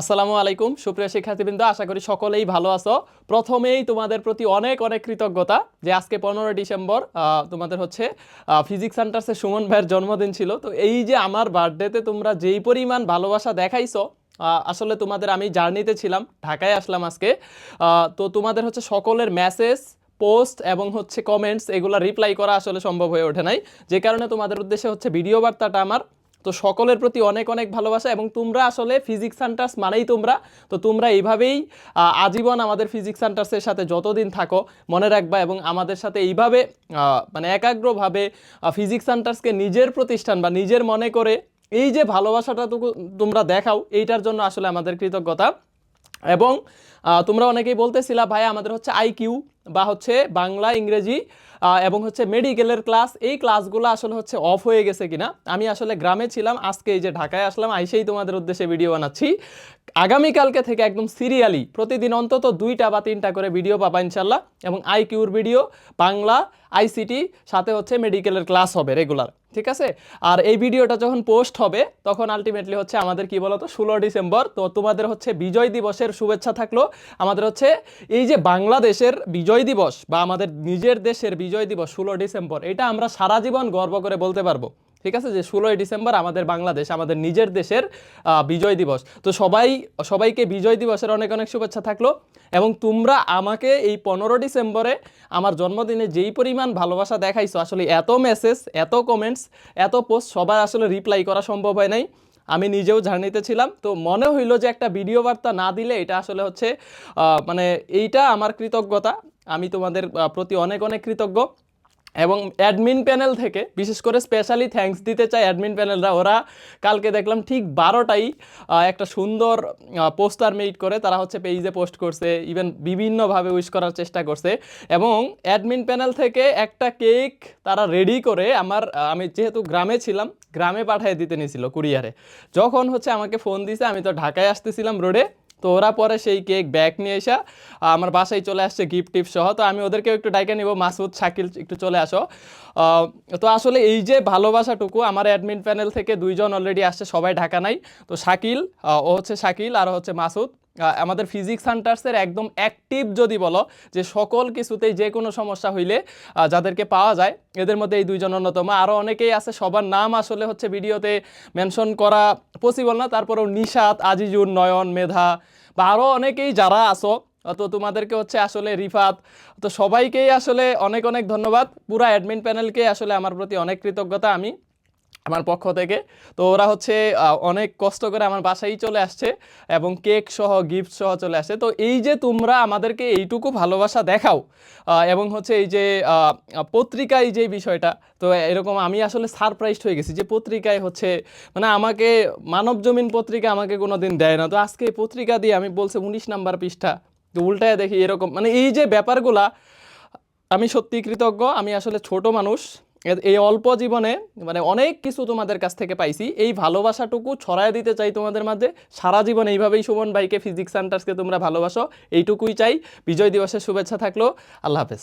আসসালামু আলাইকুম, সুপ্রিয় শিক্ষার্থীবৃন্দ, আশা করি সকলেই ভালো আছো। প্রথমেই তোমাদের প্রতি অনেক অনেক কৃতজ্ঞতা যে আজকে পনেরো ডিসেম্বর তোমাদের হচ্ছে ফিজিক্স সেন্টার্সের সুমন ভাইয়ের জন্মদিন ছিল। তো এই যে আমার বার্থডেতে তোমরা যেই পরিমাণ ভালোবাসা দেখাইছো আসলে তোমাদের আমি জার্নিতে ছিলাম, ঢাকায় আসলাম আজকে। তো তোমাদের হচ্ছে সকলের মেসেজ পোস্ট এবং হচ্ছে কমেন্টস এগুলো রিপ্লাই করা আসলে সম্ভব হয়ে ওঠে নাই। যে কারণে তোমাদের উদ্দেশ্যে হচ্ছে ভিডিও বার্তাটা আমার। তো সকলের প্রতি অনেক অনেক ভালোবাসা এবং তোমরা আসলে ফিজিক্স সেন্টার্স মানেই তোমরা। তো তোমরা এইভাবেই আজীবন আমাদের ফিজিক্স সেন্টার্সের সাথে যতদিন থাকো, মনে রাখবা এবং আমাদের সাথে এইভাবে মানে একাগ্রভাবে ফিজিক্স সান্টার্সকে নিজের প্রতিষ্ঠান বা নিজের মনে করে এই যে ভালোবাসাটা তোমরা দেখাও, এইটার জন্য আসলে আমাদের কৃতজ্ঞতা। এবং তোমরা অনেকেই বলতেছিলা ভাই আমাদের হচ্ছে আইকিউ বা হচ্ছে বাংলা, ইংরেজি এবং হচ্ছে মেডিকেলের ক্লাস, এই ক্লাসগুলো আসলে হচ্ছে অফ হয়ে গেছে কিনা? আমি আসলে গ্রামে ছিলাম, আজকে এই যে ঢাকায় আসলাম, আইসেই তোমাদের উদ্দেশ্যে ভিডিও বানাচ্ছি। আগামীকালকে থেকে একদম সিরিয়ালি প্রতিদিন অন্তত দুইটা বা তিনটা করে ভিডিও পাবা ইনশাল্লাহ এবং আইকিউর ভিডিও বাংলা আইসিটি সাথে হচ্ছে মেডিকেলের ক্লাস হবে রেগুলার ঠিক আছে? আর এই ভিডিওটা যখন পোস্ট হবে, তখন আলটিমেটলি হচ্ছে আমাদের কি বলতো, ষোলো ডিসেম্বর, তো তোমাদের হচ্ছে বিজয় দিবসের শুভেচ্ছা থাকল। আমাদের হচ্ছে এই যে বাংলাদেশের বিজয় দিবস বা আমাদের নিজের দেশের বিজয় দিবস ষোলো ডিসেম্বর, এটা আমরা সারা জীবন গর্ব করে বলতে পারব। ঠিক আছে? যে ষোলোই ডিসেম্বর আমাদের বাংলাদেশ, আমাদের নিজের দেশের বিজয় দিবস। তো সবাই, সবাইকে বিজয় দিবসের অনেক অনেক শুভেচ্ছা থাকল এবং তোমরা আমাকে এই পনেরো ডিসেম্বরে আমার জন্মদিনে যেই পরিমাণ ভালোবাসা দেখাইছো, আসলে এত মেসেজ এত কমেন্টস এত পোস্ট সবার আসলে রিপ্লাই করা সম্ভব হয় নাই। আমি নিজেও জার্নিতে ছিলাম, তো মনে হইল যে একটা ভিডিও বার্তা না দিলে এটা আসলে হচ্ছে মানে এইটা আমার কৃতজ্ঞতা। আমি তোমাদের প্রতি অনেক অনেক কৃতজ্ঞ। এবং অ্যাডমিন প্যানেল থেকে, বিশেষ করে স্পেশালি থ্যাঙ্কস দিতে চাই অ্যাডমিন প্যানেলরা ওরা কালকে দেখলাম ঠিক বারোটাই একটা সুন্দর পোস্টার মেড করে তারা হচ্ছে পেজে পোস্ট করছে ইভেন বিভিন্নভাবে উইশ করার চেষ্টা করছে। এবং অ্যাডমিন প্যানেল থেকে একটা কেক তারা রেডি করে আমার আমি যেহেতু গ্রামে ছিলাম, গ্রামে পাঠিয়ে দিতে নিয়েছিল কুরিয়ারে। যখন হচ্ছে আমাকে ফোন দিছে, আমি তো ঢাকায় আসতেছিলাম রোডে তো ওরা পরে সেই কেক ব্যাগ নিয়ে এসে আমার বাসায় চলে আসছে গিফট টিপ সহ। তো আমি ওদেরকেও একটু ডাইকে নিব, মাসুদ, শাকিল একটু চলে আসো। তো আসলে এই যে ভালোবাসাটুকু, আমার অ্যাডমিন প্যানেল থেকে দুইজন অলরেডি আসছে সবাই ঢাকা নাই। তো শাকিল ও হচ্ছে শাকিল আর হচ্ছে মাসুদ। আমাদের ফিজিক্স সেন্টার্সের একদম অ্যাক্টিভ যদি বলো যে সকল কিছুতেই যে কোনো সমস্যা হইলে যাদেরকে পাওয়া যায়, এদের মধ্যে এই দুইজন অন্যতম। আরও অনেকেই আছে, সবার নাম আসলে হচ্ছে ভিডিওতে মেনশন করা পসিবল না, তারপরেও নিশাত, আজিজুর, নয়ন, মেধা বা আরও অনেকেই যারা আসো তো তোমাদেরকে হচ্ছে আসলে রিফাত, তো সবাইকেই আসলে অনেক অনেক ধন্যবাদ। পুরা অ্যাডমিন প্যানেলকে আসলে আমার প্রতি অনেক কৃতজ্ঞতা আমি। আমার পক্ষ থেকে। তো ওরা হচ্ছে অনেক কষ্ট করে আমার বাসায় চলে আসছে এবং কেক সহ গিফট সহ চলে আসছে। তো এই যে তোমরা আমাদেরকে এইটুকু ভালোবাসা দেখাও এবং হচ্ছে এই যে পত্রিকায় যে বিষয়টা, তো এরকম আমি আসলে সারপ্রাইজড হয়ে গেছি যে পত্রিকায় হচ্ছে মানে আমাকে মানব জমিন পত্রিকা আমাকে কোনো দিন দেয় না। তো আজকে পত্রিকা দিয়ে আমি বলছে উনিশ নাম্বার পৃষ্ঠা। তো উল্টায় দেখি এরকম মানে এই যে ব্যাপারগুলা, আমি সত্যি কৃতজ্ঞ, আমি আসলে ছোট মানুষ এই অল্প জীবনে মানে অনেক কিছু তোমাদের কাছ থেকে পাইছি। এই ভালোবাসাটুকু ছড়ায় দিতে চাই তোমাদের মাঝে। সারা জীবন এইভাবেই সুমন ভাইকে ফিজিক্স সেন্টার্সকে তোমরা ভালোবাসো। এইটুকুই চাই। বিজয় দিবসের শুভেচ্ছা থাকল। আল্লাহ হাফেজ।